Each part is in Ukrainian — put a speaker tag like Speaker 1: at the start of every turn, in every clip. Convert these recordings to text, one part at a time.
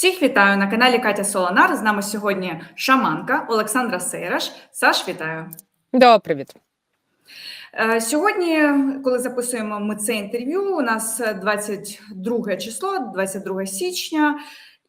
Speaker 1: Всіх вітаю на каналі Катя Солонар. З нами сьогодні шаманка Олександра Сейраш. Саш, вітаю.
Speaker 2: Да, привіт.
Speaker 1: Е, Сьогодні, коли записуємо ми це інтерв'ю, у нас 22 число, 22 січня.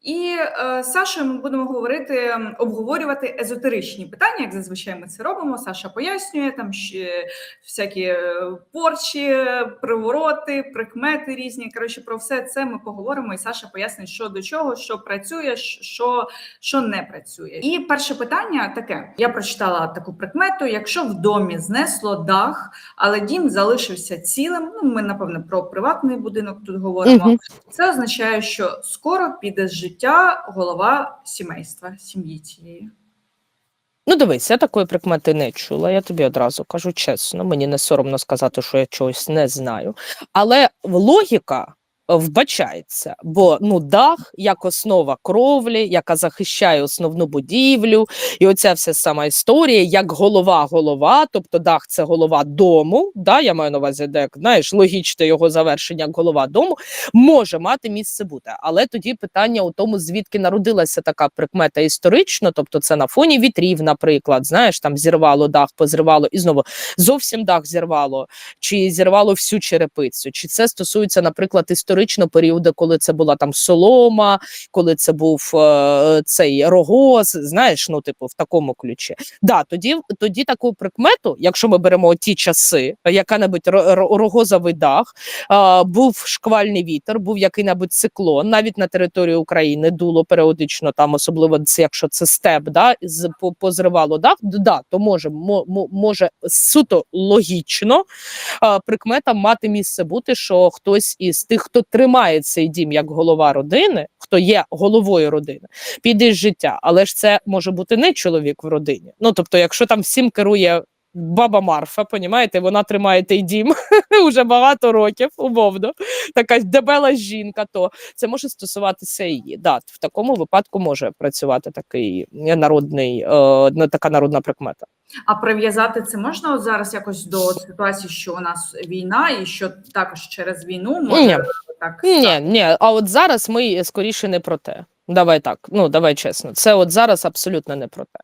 Speaker 1: І е, з Сашою ми будемо говорити, обговорювати езотеричні питання, як зазвичай ми це робимо. Саша пояснює там ще всякі е, порчі, привороти, прикмети різні. Коротше, про все це ми поговоримо, і Саша пояснить, що до чого, що працює, що, що не працює. І перше питання таке: я прочитала таку прикмету: якщо в домі знесло дах, але дім залишився цілим. Ну, ми напевно про приватний будинок тут говоримо.
Speaker 2: Мгм.
Speaker 1: Це означає, що скоро піде з життя голова сімейства, сім'ї цієї.
Speaker 2: Ну, дивись, я такої прикмети не чула. Я тобі одразу кажу чесно, мені не соромно сказати, що я чогось не знаю. Але логіка вбачається, бо ну дах як основа кровлі, яка захищає основну будівлю, і оця вся сама історія, як голова голова, тобто дах це голова дому. Да, я маю на увазі, де знаєш, логічне його завершення як голова дому, може мати місце бути. Але тоді питання у тому, звідки народилася така прикмета історично, тобто це на фоні вітрів, наприклад, знаєш, там зірвало дах, позривало і знову зовсім дах зірвало, чи зірвало всю черепицю, чи це стосується, наприклад, історично періоду, коли це була там солома, коли це був е, цей рогоз, знаєш, ну типу в такому ключі. Да, тоді тоді таку прикмету, якщо ми беремо ті часи, яка-небудь ро- ро- рогозовий дах, а, був шквальний вітер, був який-небудь циклон, навіть на території України дуло періодично, там особливо якщо це степ, да, з по- позривало дах, да, то може мо, мо- може суто логічно а, прикмета мати місце бути, що хтось із тих, хто тримає цей дім як голова родини, хто є головою родини, піде з життя, але ж це може бути не чоловік в родині. Ну тобто, якщо там всім керує. Баба Марфа, понімаєте, вона тримає той дім уже багато років, умовно, така дебела жінка, то це може стосуватися її. Да, в такому випадку може працювати такий народний, е, ну, така народна прикмета.
Speaker 1: А прив'язати це можна от зараз якось до ситуації, що у нас війна, і що також через війну може. Так
Speaker 2: Ні, ні, а от зараз ми скоріше не про те. Давай так, ну давай чесно. Це от зараз абсолютно не про те.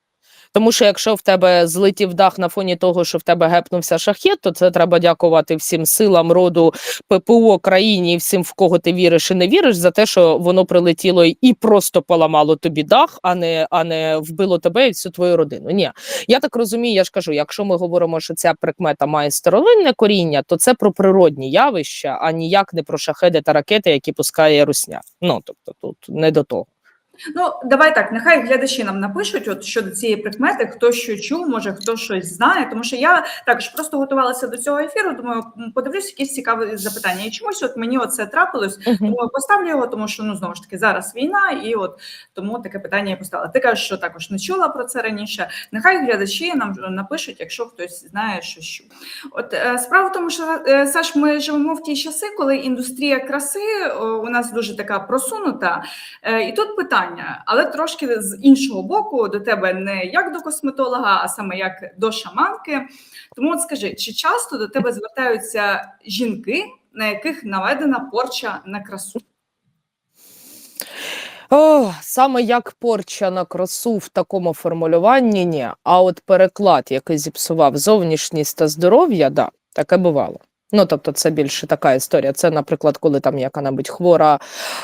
Speaker 2: Тому що якщо в тебе злетів дах на фоні того, що в тебе гепнувся шахет, то це треба дякувати всім силам роду ППО країні всім, в кого ти віриш і не віриш, за те, що воно прилетіло і просто поламало тобі дах, а не, а не вбило тебе і всю твою родину. Ні, я так розумію, я ж кажу, якщо ми говоримо, що ця прикмета має старовинне коріння, то це про природні явища, а ніяк не про шахеди та ракети, які пускає русня. Ну тобто тут не до того.
Speaker 1: Ну давай так. Нехай глядачі нам напишуть, от щодо цієї прикмети, хто що чув, може хто щось знає. Тому що я також просто готувалася до цього ефіру. Думаю, подивлюсь якісь цікаві запитання. І чомусь от мені оце трапилось. Тому поставлю його, тому що ну знову ж таки зараз війна, і от тому таке питання я поставила. Ти кажеш, що також не чула про це раніше. Нехай глядачі нам напишуть, якщо хтось знає, що що. От е, справа в тому, що е, Саш, ми живемо в ті часи, коли індустрія краси у нас дуже така просунута. Е, І тут питання, але трошки з іншого боку, до тебе не як до косметолога, а саме як до шаманки. Тому от скажи, чи часто до тебе звертаються жінки, на яких наведена порча на красу?
Speaker 2: О, саме як порча на красу в такому формулюванні, ні. А от переклад, який зіпсував зовнішність та здоров'я, да, таке бувало. Ну, тобто, це більше така історія. Це, наприклад, коли там яка-небудь хвора,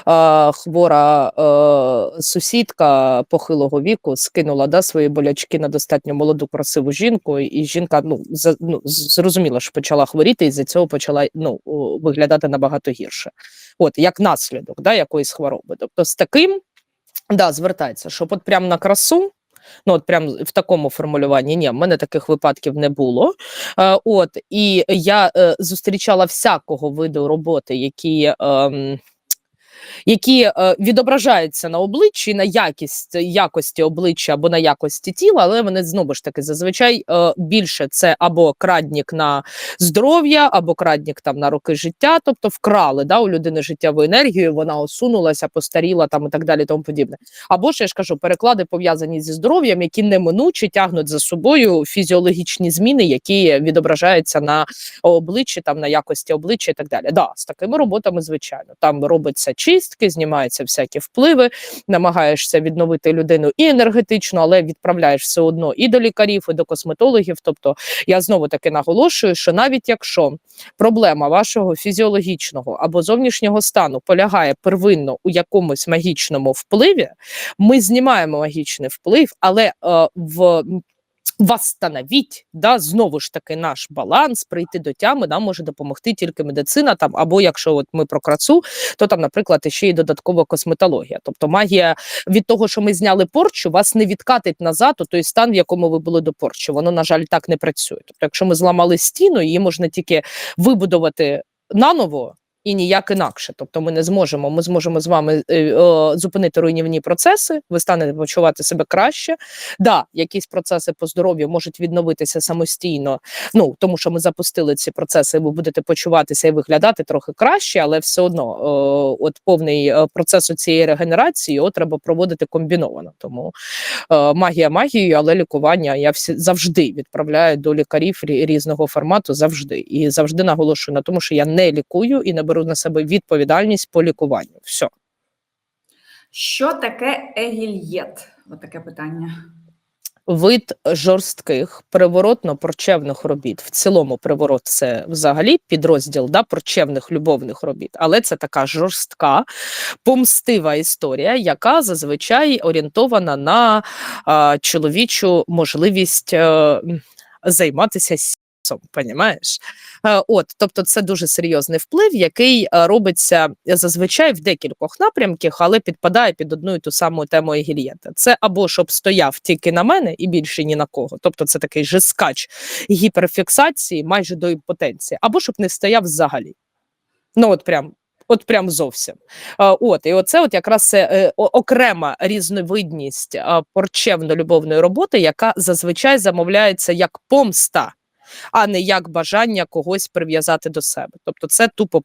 Speaker 2: е, хвора е, сусідка похилого віку скинула да, свої болячки на достатньо молоду, красиву жінку, і жінка ну, за, ну, зрозуміла, що почала хворіти, і з-за цього почала ну, виглядати набагато гірше. От, як наслідок да, якоїсь хвороби. Тобто, з таким да, звертається, щоб от прям на красу. Ну, от прям в такому формулюванні ні, в мене таких випадків не було. Е, от і я е, зустрічала всякого виду роботи, які. ем, які е, відображаються на обличчі, на якість якості обличчя або на якості тіла, але вони знову ж таки зазвичай е, більше це або крадник на здоров'я, або крадник там на роки життя, тобто вкрали да, у людини життєву енергію, вона осунулася, постаріла там і так далі, тому подібне. Або ж я ж кажу, переклади пов'язані зі здоров'ям, які неминуче тягнуть за собою фізіологічні зміни, які відображаються на обличчі, там на якості обличчя і так далі. Да, з такими роботами, звичайно, там робиться чистка, чистки, знімаються всякі впливи, намагаєшся відновити людину і енергетично, але відправляєш все одно і до лікарів, і до косметологів. Тобто я знову таки наголошую, що навіть якщо проблема вашого фізіологічного або зовнішнього стану полягає первинно у якомусь магічному впливі, ми знімаємо магічний вплив, але е, в Восстановіть, да, знову ж таки наш баланс, прийти до тями нам може допомогти тільки медицина, там або якщо от ми про красу, то там, наприклад, ще й додаткова косметологія. Тобто магія від того, що ми зняли порчу, вас не відкатить назад у той стан, в якому ви були до порчі. Воно, на жаль, так не працює. Тобто, якщо ми зламали стіну, її можна тільки вибудувати наново. І ніяк інакше, тобто ми не зможемо. Ми зможемо з вами е, е, зупинити руйнівні процеси. Ви станете почувати себе краще. Да, якісь процеси по здоров'ю можуть відновитися самостійно. Ну тому що ми запустили ці процеси, ви будете почуватися і виглядати трохи краще, але все одно, е, от повний е, процес цієї регенерації його треба проводити комбіновано. Тому е, магія магією, але лікування я всі завжди відправляю до лікарів різного формату завжди. І завжди наголошую на тому, що я не лікую і не беру на себе відповідальність по лікуванню. Все.
Speaker 1: Що таке егільєт? Отаке питання.
Speaker 2: Вид жорстких приворотно-порчевних робіт. В цілому приворот це взагалі підрозділ да, порчевних любовних робіт, але це така жорстка, помстива історія, яка зазвичай орієнтована на а, чоловічу можливість е, м, займатися сексом, понімаєш? Е, От, тобто, це дуже серйозний вплив, який е, робиться зазвичай в декількох напрямках, але підпадає під одну і ту саму тему Егільєта. Це або щоб стояв тільки на мене і більше ні на кого. Тобто, це такий же скач гіперфіксації майже до імпотенції, або щоб не стояв взагалі. Ну, от прям. От прям зовсім. От, і оце от якраз е, окрема різновидність порчевно-любовної роботи, яка зазвичай замовляється як помста, а не як бажання когось прив'язати до себе. Тобто, це тупо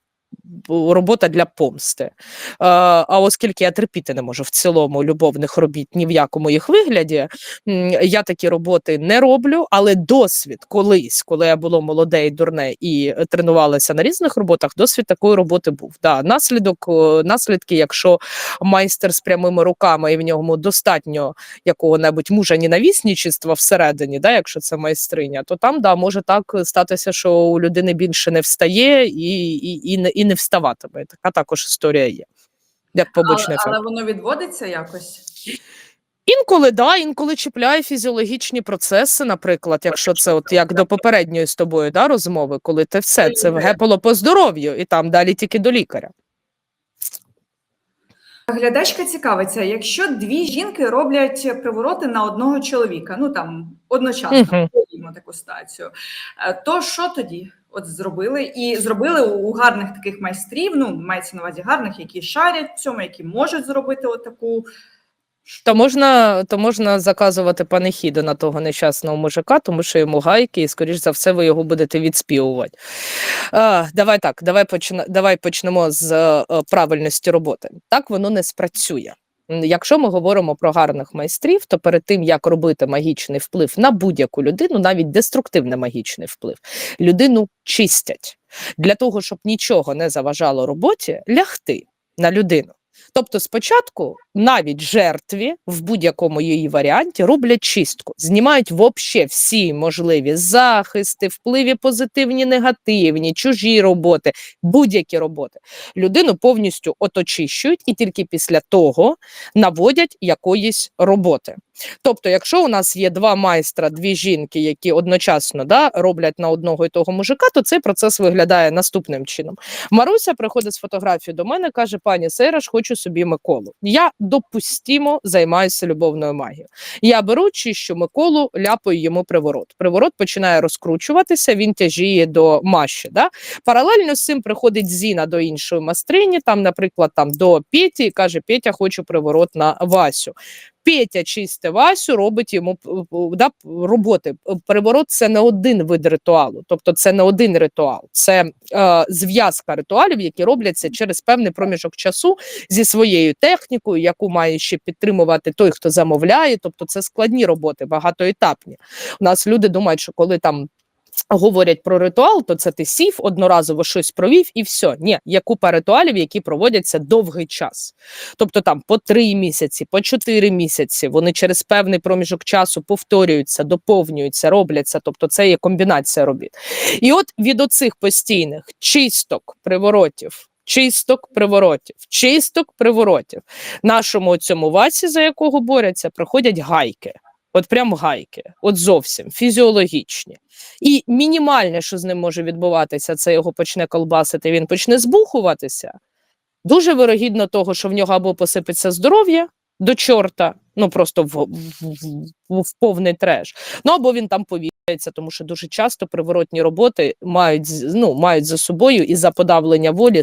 Speaker 2: робота для помсти. А оскільки я терпіти не можу в цілому любовних робіт ні в якому їх вигляді, я такі роботи не роблю, але досвід колись, коли я було молоде і дурне і тренувалася на різних роботах, досвід такої роботи був. Да, наслідок, наслідки, якщо майстер з прямими руками і в ньому достатньо якого-небудь мужа ненавісничества всередині, да, якщо це майстриня, то там да, може так статися, що у людини більше не встає і, і, і, і не вставатиме. Така також історія є. Як побочний
Speaker 1: Але,
Speaker 2: ефект.
Speaker 1: але воно відводиться якось.
Speaker 2: Інколи да, інколи чіпляє фізіологічні процеси, наприклад, якщо це от як до попередньої з тобою да, розмови, коли ти все це вгепало по здоров'ю, і там далі тільки до лікаря.
Speaker 1: Глядачка цікавиться, якщо дві жінки роблять привороти на одного чоловіка, ну там одночасно уявімо таку ситуацію, е, то що тоді? От зробили і зробили у гарних таких майстрів. Ну мається на увазі гарних, які шарять в цьому, які можуть зробити отаку.
Speaker 2: То можна, то можна заказувати панихіду на того нещасного мужика, тому що йому гайки, і скоріш за все, ви його будете відспівувати. А, давай так, давай, почне, давай почнемо з е, правильності роботи. Так воно не спрацює. Якщо ми говоримо про гарних майстрів, то перед тим як робити магічний вплив на будь-яку людину, навіть деструктивний магічний вплив, людину чистять для того, щоб нічого не заважало роботі, лягти на людину. Тобто, спочатку навіть жертві в будь-якому її варіанті роблять чистку, знімають вообще всі можливі захисти, впливі позитивні, негативні, чужі роботи, будь-які роботи. Людину повністю оточищують і тільки після того наводять якоїсь роботи. Тобто, якщо у нас є два майстра, дві жінки, які одночасно да, роблять на одного і того мужика, то цей процес виглядає наступним чином. Маруся приходить з фотографією до мене, каже: пані Сейраш, хочу собі Миколу. Я допустимо займаюся любовною магією. Я беру чищу Миколу, ляпаю йому приворот. Приворот починає розкручуватися, він тяжіє до маші. Да? Паралельно з цим приходить Зіна до іншої майстрині, там, наприклад, там до Петі і каже: Петя, хочу приворот на Васю. Петя чисте Васю, робить йому п- п- да, роботи. Переворот це не один вид ритуалу, тобто це не один ритуал, це е, зв'язка ритуалів, які робляться через певний проміжок часу зі своєю технікою, яку має ще підтримувати той, хто замовляє. Тобто це складні роботи, багатоетапні. У нас люди думають, що коли там говорять про ритуал, то це ти сів, одноразово щось провів і все. Ні, є купа ритуалів, які проводяться довгий час. Тобто там по три місяці, по чотири місяці вони через певний проміжок часу повторюються, доповнюються, робляться. Тобто це є комбінація робіт. І от від оцих постійних чисток, приворотів. Чисток приворотів, чисток приворотів. Нашому цьому васі, за якого борються, проходять гайки. От прям гайки, от зовсім фізіологічні. І мінімальне, що з ним може відбуватися, це його почне колбасити, він почне збухуватися. Дуже вирогідно того, що в нього або посипеться здоров'я до чорта, ну просто в, в, в, в повний треш. Ну або він там повідається, тому що дуже часто приворотні роботи мають ну, мають за собою і за подавлення волі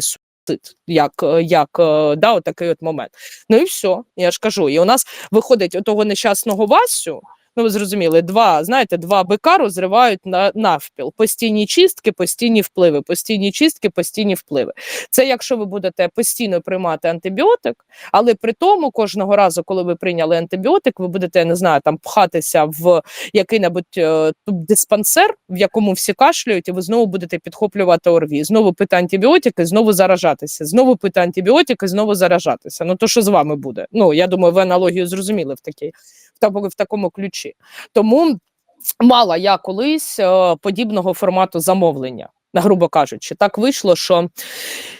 Speaker 2: як, е, як е, да, от такий от момент. Ну і все, я ж кажу. І у нас виходить отого нещасного Васю. Ну, ви зрозуміли, два, знаєте, два бика розривають на навпіл. Постійні чистки, постійні впливи, постійні чистки, постійні впливи. Це якщо ви будете постійно приймати антибіотик, але при тому кожного разу, коли ви прийняли антибіотик, ви будете, не знаю, там пхатися в який-небудь е, диспансер, в якому всі кашлюють, і ви знову будете підхоплювати ОРВІ. Знову пити антибіотики, знову заражатися, знову пити антибіотики, знову заражатися. Ну то що з вами буде? Ну я думаю, ви аналогію зрозуміли в такій в такому, в ключі. Тому мала я колись е, подібного формату замовлення. Грубо кажучи, так вийшло, що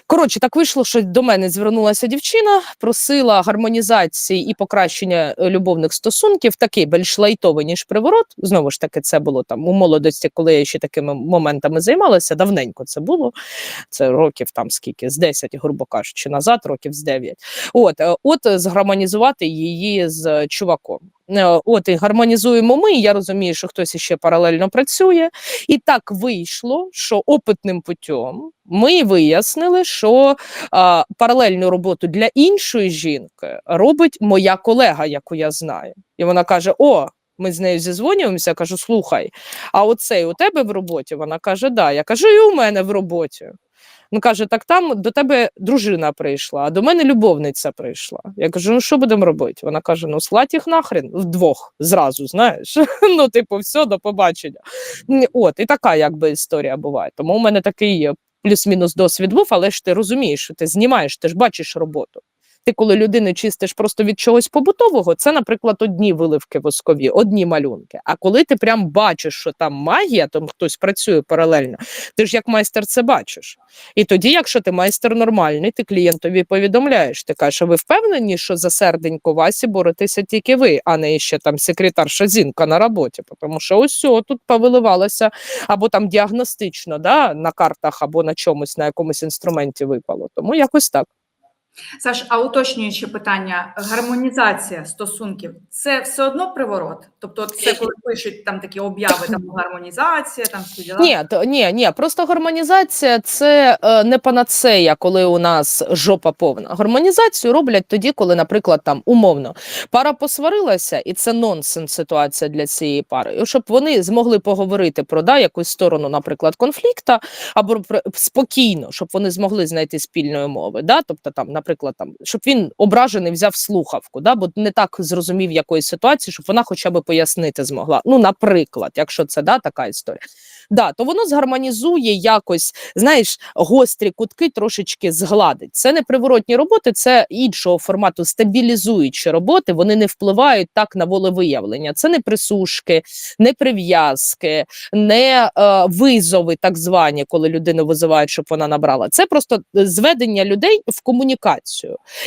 Speaker 2: коротше, так вийшло, що до мене звернулася дівчина, просила гармонізації і покращення е, любовних стосунків, такий більш лайтовий, ніж приворот. Знову ж таки, це було там у молодості, коли я ще такими моментами займалася. Давненько це було. Це років там скільки, з 10, грубо кажучи, назад, років з 9. От, е, от згармонізувати її з чуваком. Е, От і гармонізуємо ми. Я розумію, що хтось іще паралельно працює. І так вийшло, що опитним путем ми вияснили, що а, паралельну роботу для іншої жінки робить моя колега, яку я знаю. І вона каже: О, ми з нею зізвонюємося. Я кажу: слухай, а оцей у тебе в роботі? Вона каже: Да. Я кажу, і у мене в роботі. Ну каже, так там до тебе дружина прийшла, а до мене любовниця прийшла. Я кажу: ну що будемо робити? Вона каже: ну слать їх нахрен вдвох зразу, знаєш. ну, типу, все, до побачення. От, і така якби історія буває. Тому у мене такий е, плюс-мінус досвід був, але ж ти розумієш, що ти знімаєш, ти ж бачиш роботу. Ти, коли людину чистиш просто від чогось побутового, це, наприклад, одні виливки воскові, одні малюнки. А коли ти прям бачиш, що там магія, там хтось працює паралельно, ти ж як майстер це бачиш. І тоді, якщо ти майстер нормальний, ти клієнтові повідомляєш. Ти кажеш, ви впевнені, що за серденько Васі боретеся тільки ви, а не ще там секретарша Зінка на роботі. Тому що ось тут повиливалося або там діагностично, да, на картах, або на чомусь, на якомусь інструменті випало. Тому якось так.
Speaker 1: Саш, а уточнюючи питання, гармонізація стосунків це все одно приворот? Тобто, це коли пишуть там такі обяви, там гармонізація, там діла?
Speaker 2: Ні, ні, ні, просто гармонізація це е, не панацея, коли у нас жопа повна. Гармонізацію роблять тоді, коли, наприклад, там умовно пара посварилася, і це нонсенс ситуація для цієї пари. Щоб вони змогли поговорити про да, якусь сторону, наприклад, конфлікта, або спокійно, щоб вони змогли знайти спільної мови. Да? Тобто, там, наприклад, там, щоб він ображений взяв слухавку, да? бо не так зрозумів якоїсь ситуації, щоб вона хоча б пояснити змогла. Ну, наприклад, якщо це да, така історія. Да, то воно згармонізує якось, знаєш, гострі кутки трошечки згладить. Це не приворотні роботи, це іншого формату стабілізуючі роботи. Вони не впливають так на волевиявлення. Це не присушки, не прив'язки, не е, визови, так звані, коли людину визивають, щоб вона набрала. Це просто зведення людей в комунікацію.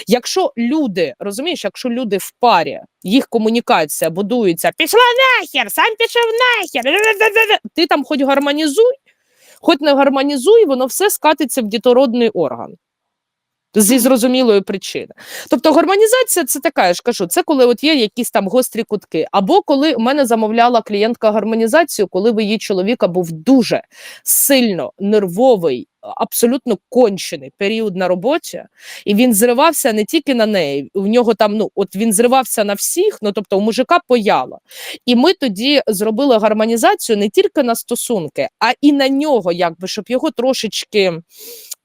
Speaker 2: Якщо люди розумієш, якщо люди в парі, їх комунікація будується, пішла нахер, сам пішов нахер. Ти там хоч гармонізуй, хоч не гармонізуй, воно все скатиться в дітородний орган. Зі зрозумілої причини. Тобто гармонізація це така, я ж кажу, це коли от є якісь там гострі кутки. Або коли у мене замовляла клієнтка гармонізацію, коли в її чоловіка був дуже сильно нервовий, абсолютно кончений період на роботі, і він зривався не тільки на неї. У нього там, ну от він зривався на всіх, ну тобто у мужика пояло. І ми тоді зробили гармонізацію не тільки на стосунки, а і на нього, якби щоб його трошечки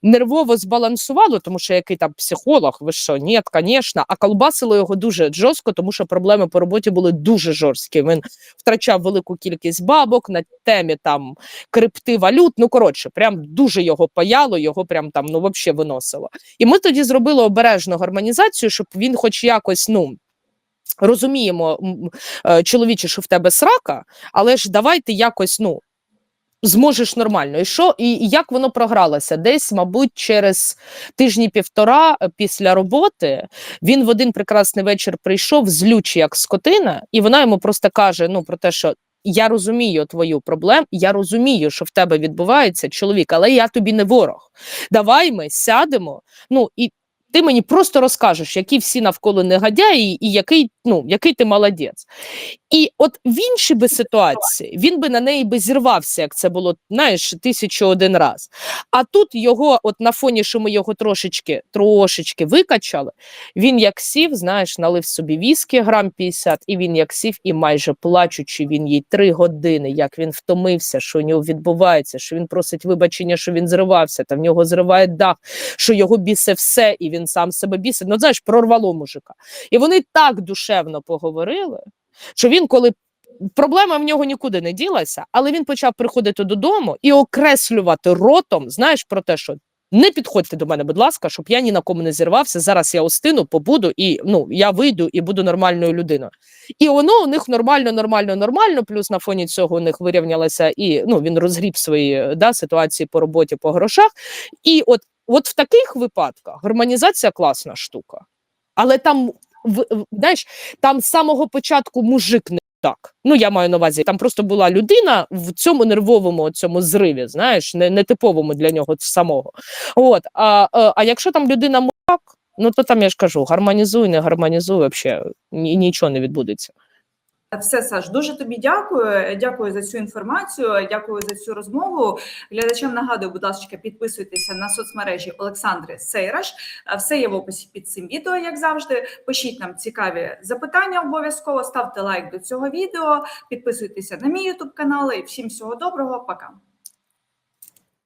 Speaker 2: нервово збалансувало, тому що який там психолог, ви що, ні, звісно, а колбасило його дуже жорстко, тому що проблеми по роботі були дуже жорсткі. Він втрачав велику кількість бабок на темі там крипти валют. Ну коротше, прям дуже його паяло, його прям там ну взагалі виносило. І ми тоді зробили обережну гармонізацію, щоб він, хоч якось, ну. Розуміємо, е, чоловіче, що в тебе срака, але ж давайте якось ну зможеш нормально. І що, і, як воно програлося? Десь, мабуть, через тижні півтора е, після роботи він в один прекрасний вечір прийшов злючий, як скотина, і вона йому просто каже: ну про те, що. Я розумію твою проблему, я розумію, що в тебе відбувається чоловік, але я тобі не ворог. Давай ми сядемо. Ну і ти мені просто розкажеш, які всі навколо негодяї, і який, ну, який ти молодець. І от в іншій би ситуації він би на неї би зірвався, як це було, знаєш, тисячу один раз. А тут його, от на фоні, що ми його трошечки, трошечки викачали, він як сів, знаєш, налив собі віскі грам 50, і він як сів, і майже плачучи, він їй три години, як він втомився, що у нього відбувається, що він просить вибачення, що він зривався, там в нього зриває дах, що його бісе все, і він сам себе бісить. Ну, знаєш, прорвало мужика. І вони так душевно поговорили, що він, коли проблема в нього нікуди не ділася, але він почав приходити додому і окреслювати ротом, знаєш, про те, що. Не підходьте до мене, будь ласка, щоб я ні на кому не зірвався. Зараз я остину, побуду, і ну я вийду і буду нормальною людиною. І воно у них нормально, нормально, нормально. Плюс на фоні цього у них вирівнялося і ну він розгріб свої да, ситуації по роботі, по грошах. І от, от в таких випадках гармонізація класна штука. Але там знаєш, там з самого початку мужик не так. Ну я маю на увазі, там просто була людина в цьому нервовому цьому зриві, знаєш, не, не типовому для нього самого. От а, а, а якщо там людина мужик, ну то там я ж кажу, гармонізуй, не гармонізуй, взагалі нічого не відбудеться.
Speaker 1: Все, Саш, дуже тобі дякую. Дякую за цю інформацію. Дякую за цю розмову. Глядачам нагадую, будь ласка, підписуйтеся на соцмережі Олександри Сейраш. Все є в описі під цим відео, як завжди. Пишіть нам цікаві запитання. Обов'язково ставте лайк до цього відео, підписуйтеся на мій Ютуб канал. І всім всього доброго. Пока.